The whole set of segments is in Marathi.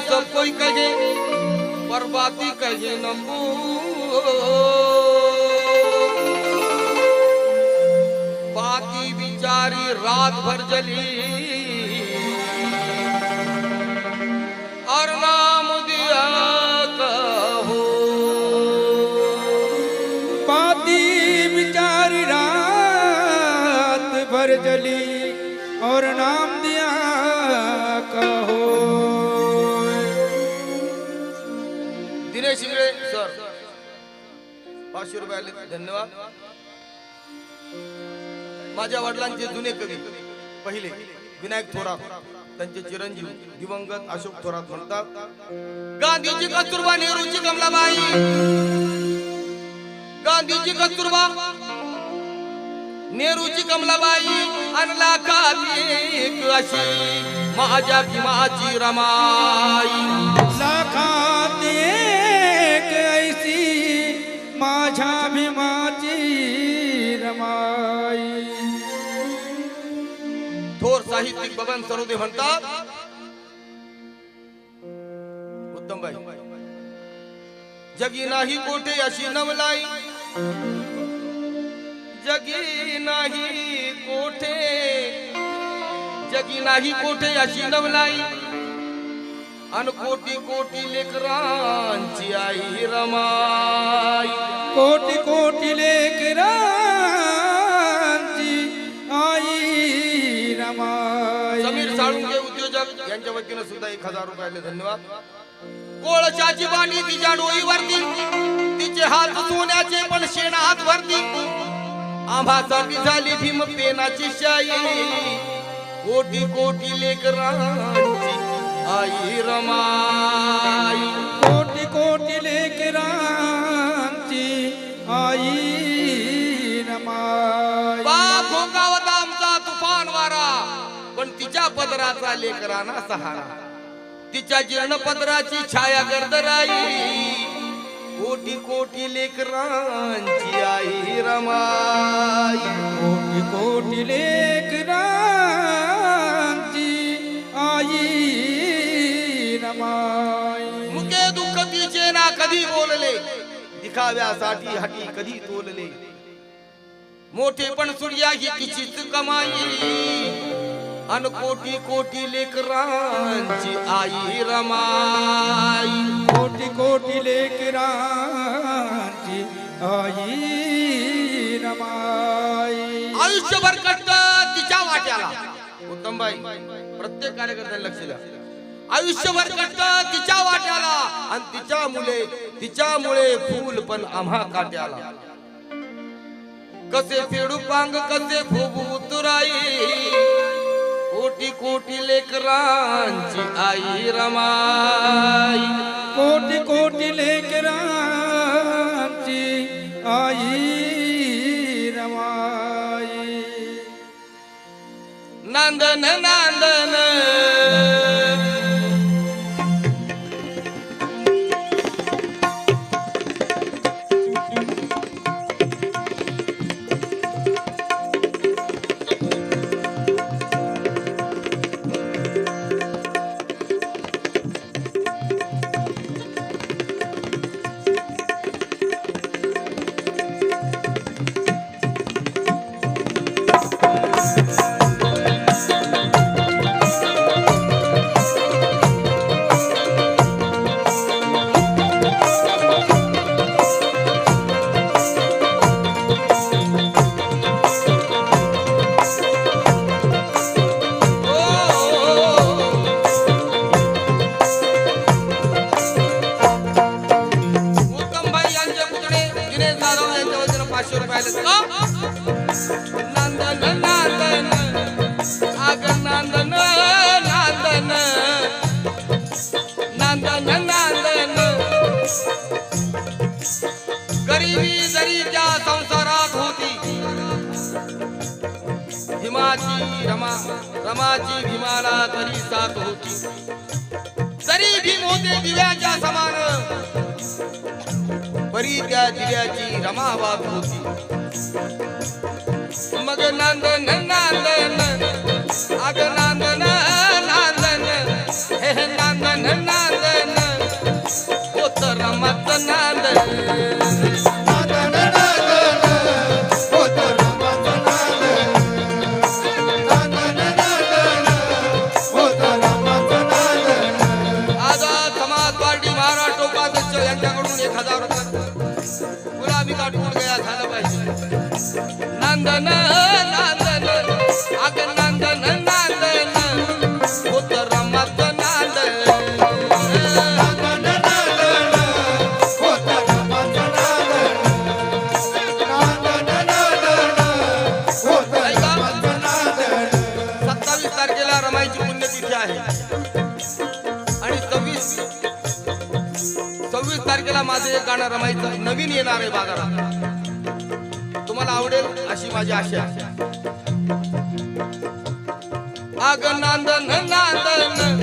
सब कोई कहे बर्बादी कहे नंबू। बाकी बिचारी रात भर जली। और नाम दिया कहो। बाकी बिचारी रात भर जली और नाम पाचशे रुपये आले. धन्यवाद. माझ्या वडिलांचे जुने कवी पहिले विनायक थोरात त्यांचे चिरंजीव दिवंगत अशोक थोरात म्हणतात गांधीजी कस्तुरबा नेहरूची कमलाबाई. गांधीजी कस्तुरबा नेहरूची कमलाबाई आणला का अशी माझ्या भीमाची रमाई. थोर साहित्यिक बबन सरोदे म्हणतात उत्तमबाई जगी नाही कोठे अशी नवलाई जगी नाही कोठे जगी नाही कोठे अशी नवलाई अन कोटी कोटी लेकरांची आई रमाई। कोटी कोटी लेकरांची समीर साळुंके उद्योजक यांच्या वतीनं सुद्धा एक हजार रुपयाला धन्यवाद. कोळशाची बाणी तिच्या डोईवरती तिचे हात सोन्याचे पण शेण हात वरती आम्हा आम्हासाठी झाली भीम पेनाची शाई. कोटी कोटी लेकरांची आई रमाई. पदराचा लेकराना सहारा. तिच्या जीर्ण पदराची छाया गर्दराई कोटी कोटी लेकरांची आई रमाई. कोटी कोटी लेकरांची आई रमाई. मुके दुःख तिचे ना कधी बोलले? दिखाव्यासाठी हटी कधी तोलले? मोठे पण सूर्या ही तिचीच कमाई. अन कोटी कोटी लेकरांची आई रमाई. कोटी कोटी लेकरांची आई रमाई. आयुष्यभर कष्ट तिच्या वाट्याला. उत्तमबाई प्रत्येक कार्यकर्त्याने लक्ष द्या. आयुष्यभर कष्ट तिच्या वाट्याला आणि तिच्या मुले तिच्यामुळे फूल पण आम्हा काट्याला. कसे फेडू पांग कसे फुगू उतराई. कोटी कोटी लेकरांची आई रमाई। कोटी कोटी लेकरांची आई रमाई। नांदन नांदन रमाची रमा रमाची भीमाला तरी साथ होती. तरी भीम होते दिव्याच्या समान परी त्या दिव्याची रमाबाद होती. मुलगा झाला पाहिजे. सव्वीस माझं एक गाणं रमायचं. नवीन येणार आहे बाजारात. तुम्हाला आवडेल अशी माझी आशा. आहे आग नांदन नांदन.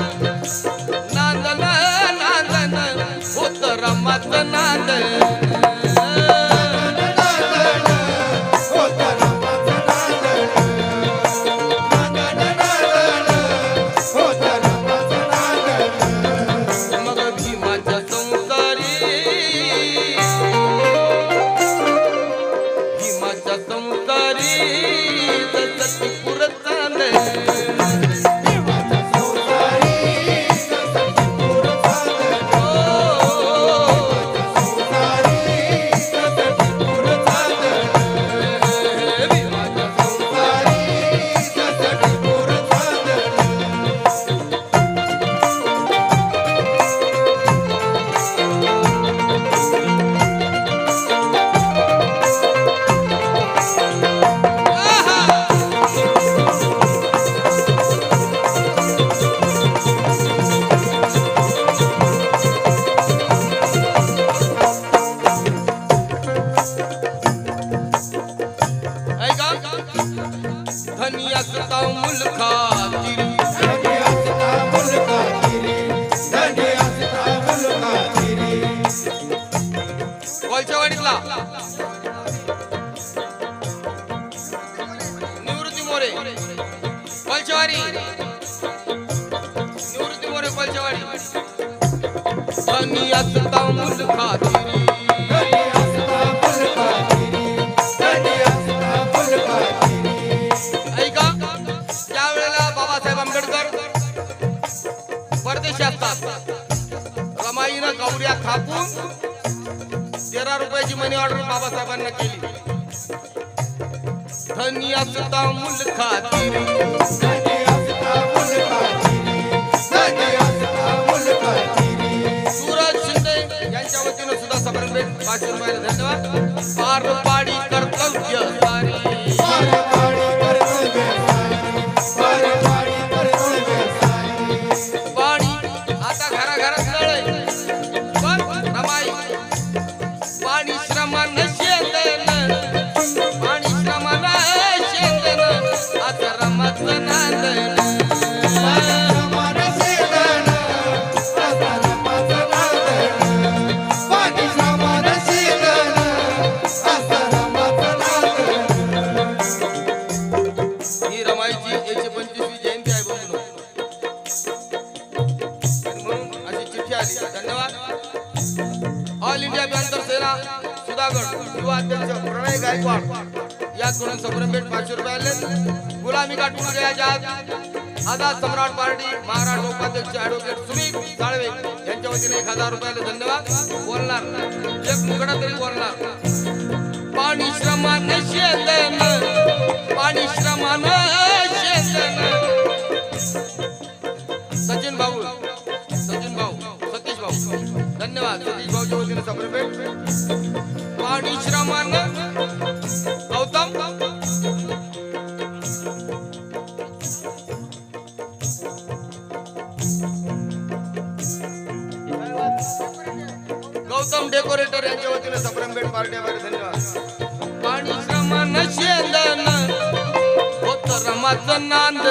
नांदन नांदन. होत रमत नांदन. ਰਖਤਾ ਮੁਲਖਾ ਤੇਰੀ। ਸਾਡੇ ਹੱਥਾਂ ਮੁਲਖਾ ਤੇਰੀ ਸਾਡੇ ਹੱਥਾਂ ਮੁਲਖਾ ਤੇਰੀ। ਕੋਲਚਾ ਵਾ ਨਿਕਲਾ। ਨਿਵਰਤੀ ਮੋਰੇ। ਕੋਲਚਾਰੀ ਨਿਵਰਤੀ ਮੋਰੇ ਕੋਲਚਾਰੀ ਸਾਨੀ ਹੱਥਾਂ ਮੁਲਖਾ ਤੇਰੀ। मनी ऑर्डर बाबासाहेबांना केली. धनी असता मुल खातीर सूरज शिंदे यांच्या वतीनं सुद्धा सफर पाचशे रुपयाला धन्यवाद. पार पाडी कर्तव्य प्रणय गायकवाड या दोन पाचशे रुपयाले गुलामी गाठून गयाच्या आझाद सम्राट पार्टी महाराष्ट्र उपाध्यक्ष ऍडव्होकेट सुमित साळवे यांच्या वतीने एक हजार रुपयाले धन्यवाद. बोलणार एक मुकडा तरी बोलणार. पाणी श्रमान शेतन पाणी श्रमान शेतन सचिन भाऊ सचिन भाऊ सतीश भाऊ धन्यवाद. सतीश भाऊच्या वतीने संभ्रमभेट श्रमान गौतम. गौतम डेकोरेटर यांच्या वतीने सप्रेमेट पार्टी धन्यवाद. पाणी श्रमान शेंदन होत रमाचं नांद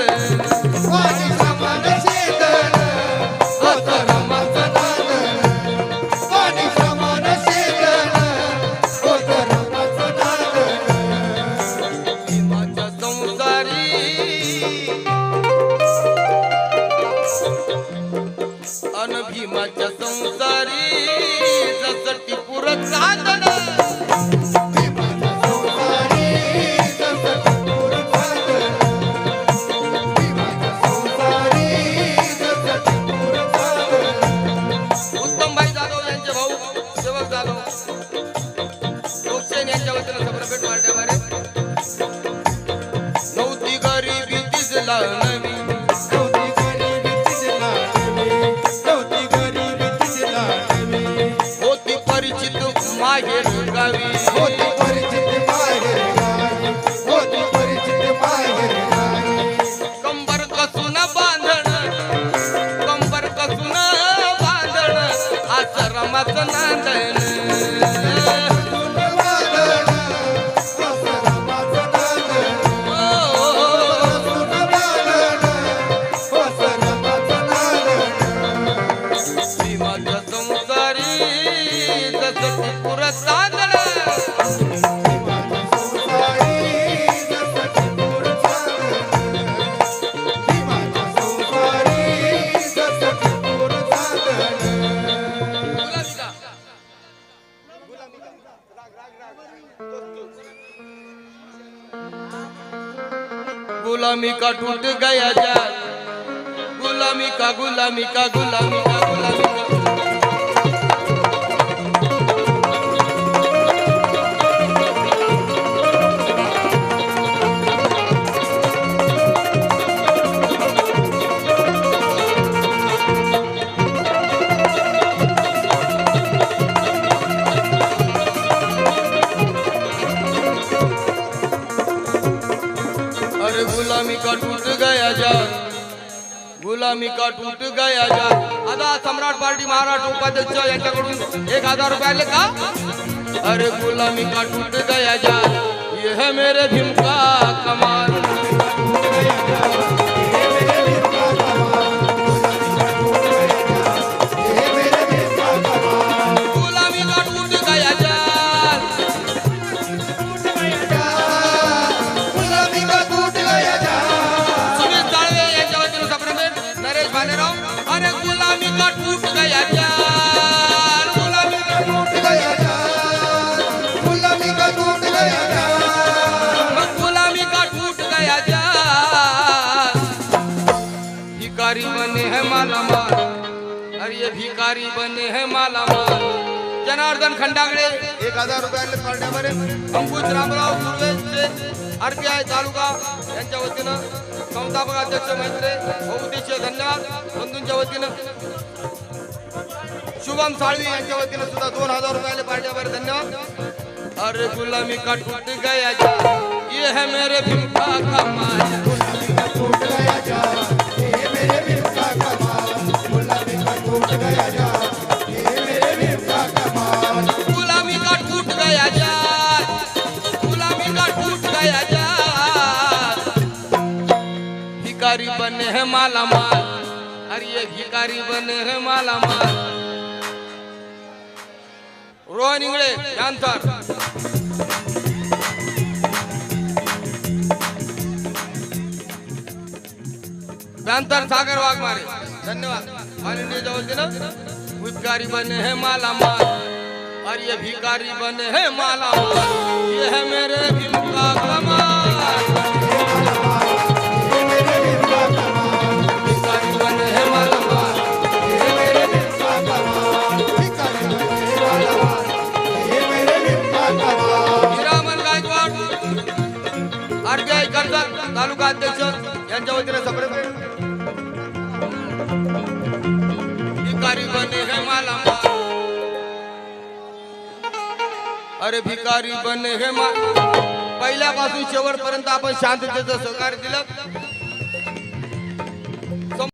गुलामी का टूट गया जाल। गुलामी का गुलामी का गुलामी का गुलामी का। का टूट गया जाल आता सम्राट पार्टी महाराष्ट्र उपाध्यक्ष यांच्याकडून एक हजार रुपयाले का? अरे गुलामी का टूट गया जाल ये है मेरे भीम का कमाल भिकारी बने हैं मालामाल। जनार्दन खंडागळे एक हजार रुपयाले पाडण्यामध्ये अंकुश रामराव सुर्वेचे आरपीआय तालुका यांच्या वतीनं संस्थापक अध्यक्ष मैत्रे बहुउद्देशीय धन्यवाद बंधूंच्या वतीनं। शुभम साळवी यांच्या वतीनं सुद्धा दोन हजार रुपयाले पाडण्यावर धन्यवाद। अरे गुलामी का टूट गया जा ये है मेरे भीम का कमाल गुलामी का टूट गया जाल माला माल अरे ये भिकारी बन हैं माला माल. रोहन इंगळे यांतर यांतर सागर वाघमारे. धन्यवाद. ऑल इंडियाच्या दिलं भिकारी बने हैं माला माल और ये भिकारी बने हैं माला माल. ये है मेरे भीम का कमाल. यांच्या वतीने भिकारी बने हैं माला माल. अरे भिकारी बने हे मा पहिल्यापासून शेवटपर्यंत आपण शांततेचं सहकार्य दिलं.